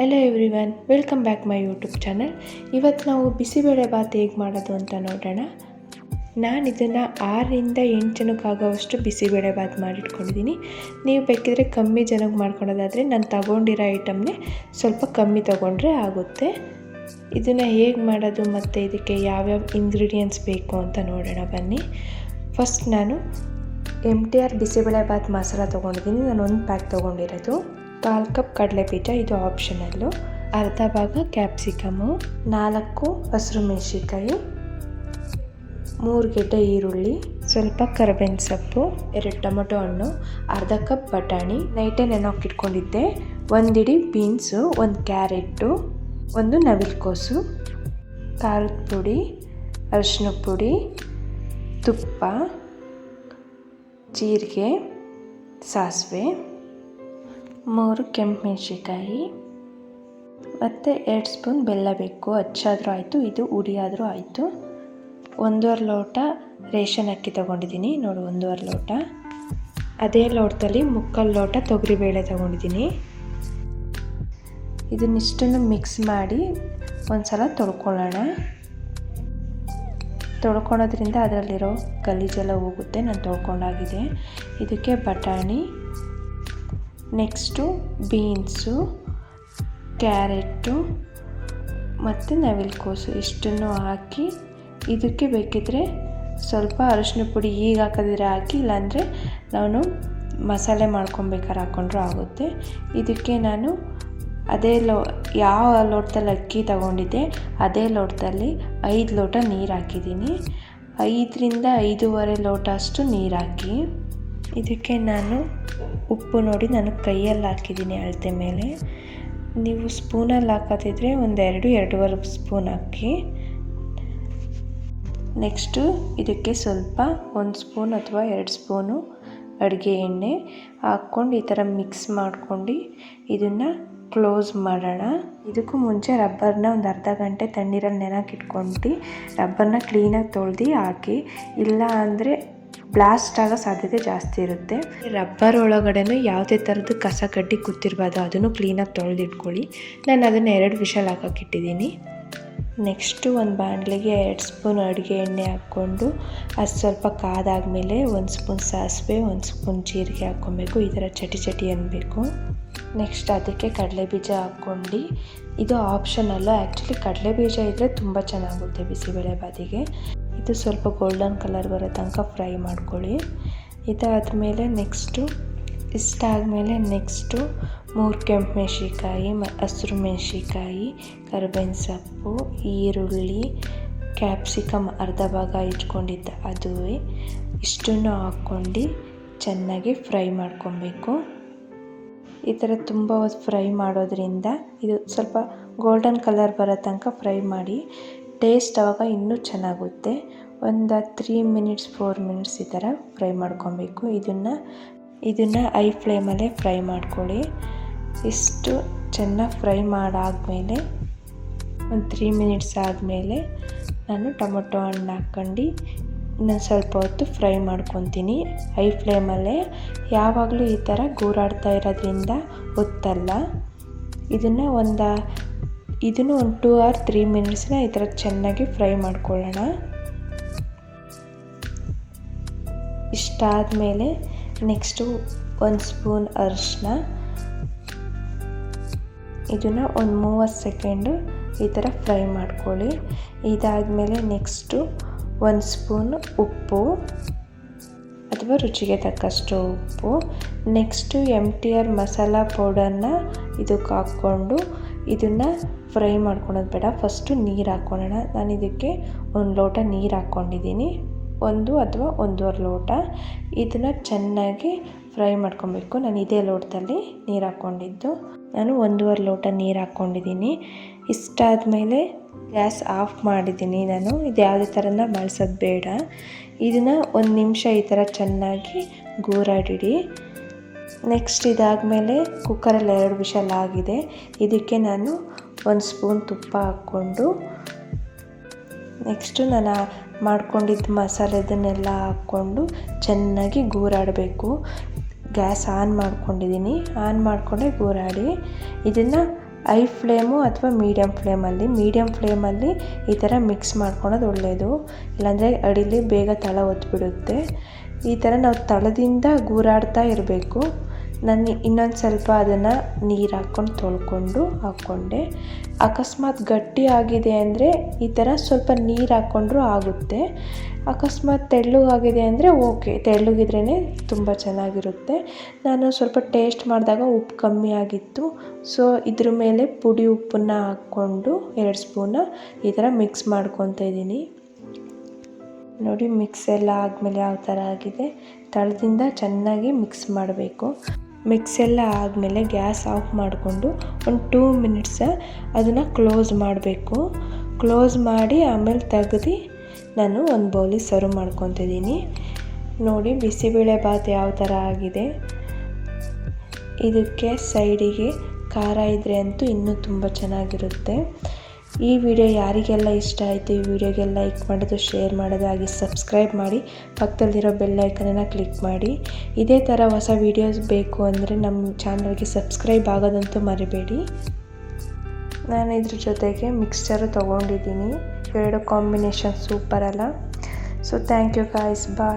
Hello everyone welcome back my YouTube channel ಇವತ್ತು ನಾವು ಬಿಸಿಬೇಳೆ ಭಾತ್ ಹೇಗೆ ಮಾಡೋದು ಅಂತ ನೋಡೋಣ. ನಾನು ಇದನ್ನು ಆರರಿಂದ ಎಂಟು ಜನಕ್ಕಾಗೋವಷ್ಟು ಬಿಸಿಬೇಳೆ ಭಾತ್ ಮಾಡಿಟ್ಕೊಂಡಿದ್ದೀನಿ ನೀವು ಬೇಕಿದ್ರೆ ಕಮ್ಮಿ ಜನಕ್ಕೆ ಮಾಡ್ಕೊಳೋದಾದರೆ ನಾನು ತಗೊಂಡಿರೋ ಐಟಮ್ನೇ ಸ್ವಲ್ಪ ಕಮ್ಮಿ ತೊಗೊಂಡ್ರೆ ಆಗುತ್ತೆ. ಇದನ್ನು ಹೇಗೆ ಮಾಡೋದು ಮತ್ತು ಇದಕ್ಕೆ ಯಾವ್ಯಾವ ಇಂಗ್ರೀಡಿಯೆಂಟ್ಸ್ ಬೇಕು ಅಂತ ನೋಡೋಣ ಬನ್ನಿ. ಫಸ್ಟ್ ನಾನು M T R bisibele bath masala ತೊಗೊಂಡಿದ್ದೀನಿ ನಾನು ಒಂದು ಪ್ಯಾಕ್ ತೊಗೊಂಡಿರೋದು. ಕಾಲು ಕಪ್ ಕಡಲೆ ಬೀಜ ಇದು ಆಪ್ಷನಲ್ಲು ಅರ್ಧ ಭಾಗ ಕ್ಯಾಪ್ಸಿಕಮು ನಾಲ್ಕು ಹಸಿರು ಮೆಣಸಿನ್ಕಾಯಿ, ಮೂರು ಗೆಡ್ಡೆ ಈರುಳ್ಳಿ, ಸ್ವಲ್ಪ ಕರಿಬೇವಿನ ಸೊಪ್ಪು, ಎರಡು ಟೊಮೊಟೊ ಹಣ್ಣು, ಅರ್ಧ ಕಪ್ ಬಟಾಣಿ. ನೈಟೇ ನೆನೋಕಿಟ್ಕೊಂಡಿದ್ದೆ ಒಂದಿಡಿ ಬೀನ್ಸು ಒಂದು ಕ್ಯಾರೆಟು, ಒಂದು ನವಿಲುಕೋಸು, ಖಾರದ ಪುಡಿ, ಅರಿಶಿನ ಪುಡಿ, ತುಪ್ಪ, ಜೀರಿಗೆ, ಸಾಸಿವೆ. ಮೂರು ಕೆಂಪು ಮೆಣಸಿನ್ಕಾಯಿ, ಮತ್ತು ಎರಡು ಸ್ಪೂನ್ ಬೆಲ್ಲ ಬೇಕು. ಹಚ್ಚಾದರೂ ಆಯಿತು, ಇದು ಉಡಿಯಾದರೂ ಆಯಿತು. ಒಂದೂವರೆ ಲೋಟ ರೇಷನ್ ಅಕ್ಕಿ ತೊಗೊಂಡಿದ್ದೀನಿ. ನೋಡು, ಒಂದೂವರೆ ಲೋಟ. ಅದೇ ಲೋಟದಲ್ಲಿ ಮುಕ್ಕಾಲು ಲೋಟ ತೊಗರಿಬೇಳೆ ತೊಗೊಂಡಿದ್ದೀನಿ. ಇದನ್ನಿಷ್ಟನ್ನು ಮಿಕ್ಸ್ ಮಾಡಿ ಒಂದು ಸಲ ತೊಳ್ಕೊಳ್ಳೋಣ. ತೊಳ್ಕೊಳೋದ್ರಿಂದ ಅದರಲ್ಲಿರೋ ಗಲೀಜೆಲ್ಲ ಹೋಗುತ್ತೆ. ನಾನು ತೊಳ್ಕೊಂಡಾಗಿದೆ. ಇದಕ್ಕೆ ಬಟಾಣಿ ನೆಕ್ಸ್ಟು ಬೀನ್ಸು ಕ್ಯಾರೆಟು ಮತ್ತು ನವಿಲುಕೋಸು ಇಷ್ಟನ್ನು ಹಾಕಿ ಇದಕ್ಕೆ ಬೇಕಿದ್ದರೆ ಸ್ವಲ್ಪ ಅರಶಿನ ಪುಡಿ ಈಗ ಹಾಕೋದಿದ್ರೆ ಹಾಕಿ, ಇಲ್ಲಾಂದರೆ ನಾನು ಮಸಾಲೆ ಮಾಡ್ಕೊಬೇಕಾರೆ ಹಾಕ್ಕೊಂಡ್ರೂ ಆಗುತ್ತೆ. ಇದಕ್ಕೆ ನಾನು ಅದೇ ಲೋ, ಯಾವ ಲೋಟದಲ್ಲಿ ಅಕ್ಕಿ ತಗೊಂಡಿದ್ದೆ, ಅದೇ ಲೋಟದಲ್ಲಿ ಐದು ಲೋಟ ನೀರು ಹಾಕಿದ್ದೀನಿ. ಐದರಿಂದ ಐದೂವರೆ ಲೋಟ ಅಷ್ಟು ನೀರು ಹಾಕಿ. ಇದಕ್ಕೆ ನಾನು ಉಪ್ಪು ನೋಡಿ ನಾನು ಕೈಯಲ್ಲಿ ಹಾಕಿದ್ದೀನಿ ಅಳತೆ ಮೇಲೆ. ನೀವು ಸ್ಪೂನಲ್ಲಿ ಹಾಕೋದಿದ್ರೆ ಒಂದೆರಡು, ಎರಡೂವರೆ ಸ್ಪೂನ್ ಹಾಕಿ. ನೆಕ್ಸ್ಟು ಇದಕ್ಕೆ ಸ್ವಲ್ಪ ಒಂದು ಸ್ಪೂನ್ ಅಥವಾ ಎರಡು ಸ್ಪೂನು ಅಡುಗೆ ಎಣ್ಣೆ ಹಾಕ್ಕೊಂಡು ಈ ಥರ ಮಿಕ್ಸ್ ಮಾಡ್ಕೊಂಡು ಇದನ್ನು ಕ್ಲೋಸ್ ಮಾಡೋಣ. ಇದಕ್ಕೂ ಮುಂಚೆ ರಬ್ಬರ್ನ ಒಂದು ಅರ್ಧ ಗಂಟೆ ತಣ್ಣೀರಲ್ಲಿ ನೆನಕಿಟ್ಕೊಂಡು ರಬ್ಬರ್ನ ಕ್ಲೀನಾಗಿ ತೊಳೆದು ಹಾಕಿ. ಇಲ್ಲ ಅಂದರೆ ಬ್ಲಾಸ್ಟ್ ಆಗೋ ಸಾಧ್ಯತೆ ಜಾಸ್ತಿ ಇರುತ್ತೆ. ರಬ್ಬರ್ ಒಳಗಡೆನೂ ಯಾವುದೇ ಥರದ್ದು ಕಸ ಕಡ್ಡಿ ಕೂತಿರ್ಬಾರ್ದು. ಅದನ್ನು ಕ್ಲೀನಾಗಿ ತೊಳೆದಿಟ್ಕೊಳ್ಳಿ. ನಾನು ಅದನ್ನು ಎರಡು ವಿಷಲ್ ಹಾಕೋಕ್ಕಿಟ್ಟಿದ್ದೀನಿ ನೆಕ್ಸ್ಟು ಒಂದು ಬಾಣಲೆಗೆ ಎರಡು ಸ್ಪೂನ್ ಅಡುಗೆ ಎಣ್ಣೆ ಹಾಕ್ಕೊಂಡು, ಅದು ಸ್ವಲ್ಪ ಕಾದಾದಮೇಲೆ ಒಂದು ಸ್ಪೂನ್ ಸಾಸಿವೆ, ಒಂದು ಸ್ಪೂನ್ ಜೀರಿಗೆ ಹಾಕ್ಕೊಬೇಕು. ಈ ಥರ ಚಟಿ ಚಟಿ ಅನ್ನಬೇಕು ನೆಕ್ಸ್ಟ್ ಅದಕ್ಕೆ ಕಡಲೆ ಬೀಜ ಹಾಕ್ಕೊಂಡು, ಇದು ಆಪ್ಷನಲ್ಲ ಆ್ಯಕ್ಚುಲಿ ಕಡಲೆ ಬೀಜ ಇದ್ದರೆ ತುಂಬ ಚೆನ್ನಾಗುತ್ತೆ ಬಿಸಿಬೇಳೆ ಬಾತಿಗೆ ಇದು ಸ್ವಲ್ಪ ಗೋಲ್ಡನ್ ಕಲರ್ ಬರೋ ತನಕ ಫ್ರೈ ಮಾಡ್ಕೊಳ್ಳಿ. ಇದಾದಮೇಲೆ ನೆಕ್ಸ್ಟು ಇಷ್ಟಾದಮೇಲೆ ನೆಕ್ಸ್ಟು ಮೂರು ಕೆಂಪು ಮೆಣಸಿಕಾಯಿ ಮ, ಹಸಿರು ಮೆಣಸಿಕಾಯಿ ಕರಿಬೇವಿನ ಸೊಪ್ಪು, ಈರುಳ್ಳಿ, ಕ್ಯಾಪ್ಸಿಕಮ್ ಅರ್ಧ ಭಾಗ ಇಟ್ಕೊಂಡಿದ್ದ ಅದು ಇಷ್ಟನ್ನು ಹಾಕ್ಕೊಂಡು ಚೆನ್ನಾಗಿ ಫ್ರೈ ಮಾಡ್ಕೊಬೇಕು. ಈ ಥರ ತುಂಬ ಫ್ರೈ ಮಾಡೋದ್ರಿಂದ ಇದು ಸ್ವಲ್ಪ ಗೋಲ್ಡನ್ ಕಲರ್ ಬರೋ ತನಕ ಫ್ರೈ ಮಾಡಿ ಟೇಸ್ಟ್ ಆವಾಗ ಇನ್ನೂ ಚೆನ್ನಾಗುತ್ತೆ. ಒಂದು ತ್ರೀ ಮಿನಿಟ್ಸ್, ಫೋರ್ ಮಿನಿಟ್ಸ್ ಈ ಥರ ಫ್ರೈ ಮಾಡ್ಕೊಬೇಕು. ಇದನ್ನು ಇದನ್ನು ಐ ಫ್ಲೇಮಲ್ಲೇ ಫ್ರೈ ಮಾಡ್ಕೊಳ್ಳಿ. ಇಷ್ಟು ಚೆನ್ನಾಗಿ ಫ್ರೈ ಮಾಡಾದಮೇಲೆ, ಒಂದು ತ್ರೀ ಮಿನಿಟ್ಸ್ ಆದಮೇಲೆ ನಾನು ಟೊಮೊಟೊ ಹಣ್ಣು ಹಾಕ್ಕೊಂಡು ಇನ್ನೊಂದು ಸ್ವಲ್ಪ ಹೊತ್ತು ಫ್ರೈ ಮಾಡ್ಕೊತೀನಿ. ಐ ಫ್ಲೇಮಲ್ಲೇ. ಯಾವಾಗಲೂ ಈ ಥರ ಗೂರಾಡ್ತಾ ಇರೋದ್ರಿಂದ ಹೊತ್ತಲ್ಲ ಇದನ್ನು ಒಂದು ಇದನ್ನು ಒಂದು ಟೂ ಆರ್ ತ್ರೀ ಮಿನಿಟ್ಸ್ನ ಈ ಥರ ಚೆನ್ನಾಗಿ ಫ್ರೈ ಮಾಡ್ಕೊಳ್ಳೋಣ. ಇಷ್ಟಾದಮೇಲೆ ನೆಕ್ಸ್ಟು ಒಂದು ಸ್ಪೂನ್ ಅರಿಶಿನ ಇದನ್ನು ಒಂದು ಮೂವತ್ತು ಸೆಕೆಂಡು ಈ ಥರ ಫ್ರೈ ಮಾಡ್ಕೊಳ್ಳಿ. ಇದಾದಮೇಲೆ ನೆಕ್ಸ್ಟು ಒಂದು ಸ್ಪೂನ್ ಉಪ್ಪು ಅಥವಾ ರುಚಿಗೆ ತಕ್ಕಷ್ಟು ಉಪ್ಪು. Next M T R masala ಪೌಡರ್ನ ಇದಕ್ಕೆ ಹಾಕ್ಕೊಂಡು ಇದನ್ನು ಫ್ರೈ ಮಾಡ್ಕೊಳೋದು ಬೇಡ. ಫಸ್ಟು ನೀರು ಹಾಕ್ಕೊಳ್ಳೋಣ ನಾನು ಇದಕ್ಕೆ ಒಂದು ಲೋಟ ನೀರು ಹಾಕ್ಕೊಂಡಿದ್ದೀನಿ ಒಂದು ಅಥವಾ ಒಂದೂವರೆ ಲೋಟ. ಇದನ್ನು ಚೆನ್ನಾಗಿ ಫ್ರೈ ಮಾಡ್ಕೊಬೇಕು. ನಾನು ಇದೇ ಲೋಟದಲ್ಲಿ ನೀರು ಹಾಕ್ಕೊಂಡಿದ್ದು. ನಾನು ಒಂದೂವರೆ ಲೋಟ ನೀರು ಹಾಕ್ಕೊಂಡಿದ್ದೀನಿ ಇಷ್ಟಾದಮೇಲೆ ಗ್ಯಾಸ್ ಆಫ್ ಮಾಡಿದ್ದೀನಿ ನಾನು. ಇದು ಯಾವುದೇ ಥರನ ಬಳಸೋದು ಬೇಡ. ಇದನ್ನು ಒಂದು ನಿಮಿಷ ಈ ಥರ ಚೆನ್ನಾಗಿ ಗೂರಾಡಿಡಿ. ನೆಕ್ಸ್ಟ್ ಇದಾದಮೇಲೆ ಕುಕ್ಕರಲ್ಲಿ ಎರಡು ವಿಷಲ್ ಆಗಿದೆ. ಇದಕ್ಕೆ ನಾನು ಒಂದು ಸ್ಪೂನ್ ತುಪ್ಪ ಹಾಕ್ಕೊಂಡು ನೆಕ್ಸ್ಟು ನಾನು ಮಾಡ್ಕೊಂಡಿದ್ದ ಮಸಾಲೆದನ್ನೆಲ್ಲ ಹಾಕ್ಕೊಂಡು ಚೆನ್ನಾಗಿ ಗೂರಾಡಬೇಕು. ಗ್ಯಾಸ್ ಆನ್ ಮಾಡ್ಕೊಂಡಿದ್ದೀನಿ. ಆನ್ ಮಾಡಿಕೊಂಡೆ ಗೂರಾಡಿ ಇದನ್ನು ಐ ಫ್ಲೇಮು ಅಥವಾ ಮೀಡಿಯಮ್ ಫ್ಲೇಮಲ್ಲಿ ಮೀಡಿಯಮ್ ಫ್ಲೇಮಲ್ಲಿ ಈ ಥರ ಮಿಕ್ಸ್ ಮಾಡ್ಕೊಳೋದು ಒಳ್ಳೆಯದು ಇಲ್ಲಾಂದರೆ ಅಡಿಲಿ ಬೇಗ ತಳ ಒತ್ಬಿಡುತ್ತೆ ಈ ಥರ ನಾವು ತಳದಿಂದ ಗೂರಾಡ್ತಾ ಇರಬೇಕು. ನಾನು ಇನ್ನೊಂದು ಸ್ವಲ್ಪ ಅದನ್ನು ನೀರು ಹಾಕ್ಕೊಂಡು ತೊಳ್ಕೊಂಡು ಹಾಕ್ಕೊಂಡೆ. ಅಕಸ್ಮಾತ್ ಗಟ್ಟಿ ಆಗಿದೆ ಅಂದರೆ ಈ ಥರ ಸ್ವಲ್ಪ ನೀರು ಹಾಕ್ಕೊಂಡ್ರೂ ಆಗುತ್ತೆ. ಅಕಸ್ಮಾತ್ ತೆಳ್ಳಗಾಗಿದೆ ಅಂದರೆ ಓಕೆ ತೆಳ್ಳಗಿದ್ರೇ ತುಂಬ ಚೆನ್ನಾಗಿರುತ್ತೆ. ನಾನು ಸ್ವಲ್ಪ ಟೇಸ್ಟ್ ಮಾಡಿದಾಗ ಉಪ್ಪು ಕಮ್ಮಿ ಆಗಿತ್ತು. ಸೊ, ಇದ್ರ ಮೇಲೆ ಪುಡಿ ಉಪ್ಪನ್ನು ಹಾಕ್ಕೊಂಡು ಎರಡು ಸ್ಪೂನ ಈ ಥರ ಮಿಕ್ಸ್ ಮಾಡ್ಕೊತಾ ಇದ್ದೀನಿ. ನೋಡಿ, ಮಿಕ್ಸ್ ಎಲ್ಲ ಆದಮೇಲೆ ಯಾವ ಥರ ಆಗಿದೆ. ತಳದಿಂದ ಚೆನ್ನಾಗಿ ಮಿಕ್ಸ್ ಮಾಡಬೇಕು. ಮಿಕ್ಸ್ ಎಲ್ಲ ಆದಮೇಲೆ ಗ್ಯಾಸ್ ಆಫ್ ಮಾಡಿಕೊಂಡು ಒಂದು ಟೂ ಮಿನಿಟ್ಸ ಅದನ್ನು ಕ್ಲೋಸ್ ಮಾಡಬೇಕು. ಕ್ಲೋಸ್ ಮಾಡಿ ಆಮೇಲೆ ತೆಗ್ದು ನಾನು ಒಂದು ಬೌಲಿ ಸರ್ವ್ ಮಾಡ್ಕೊತಿದ್ದೀನಿ ನೋಡಿ, ಬಿಸಿಬೇಳೆ ಭಾತ್ ಯಾವ ಥರ ಆಗಿದೆ. ಇದಕ್ಕೆ ಸೈಡಿಗೆ ಖಾರ ಇದ್ದರೆ ಅಂತೂ ಇನ್ನೂ ತುಂಬ ಚೆನ್ನಾಗಿರುತ್ತೆ. ಈ ವಿಡಿಯೋ ಯಾರಿಗೆಲ್ಲ ಇಷ್ಟ ಆಯಿತು, ಈ ವಿಡಿಯೋಗೆ ಲೈಕ್ ಮಾಡೋದು, ಶೇರ್ ಮಾಡೋದು, ಹಾಗೆ ಸಬ್ಸ್ಕ್ರೈಬ್ ಮಾಡಿ, ಪಕ್ಕದಲ್ಲಿರೋ ಬೆಲ್ ಐಕನನ್ನು ಕ್ಲಿಕ್ ಮಾಡಿ. ಇದೇ ಥರ ಹೊಸ ವೀಡಿಯೋಸ್ ಬೇಕು ಅಂದರೆ ನಮ್ಮ ಚಾನಲ್ಗೆ ಸಬ್ಸ್ಕ್ರೈಬ್ ಆಗೋದಂತೂ ಮರಿಬೇಡಿ. ನಾನು ಇದ್ರ ಜೊತೆಗೆ ಮಿಕ್ಸ್ಚರು ತೊಗೊಂಡಿದ್ದೀನಿ. ಎರಡು ಕಾಂಬಿನೇಷನ್ ಸೂಪರ್ ಅಲ್ಲ. So thank you guys bye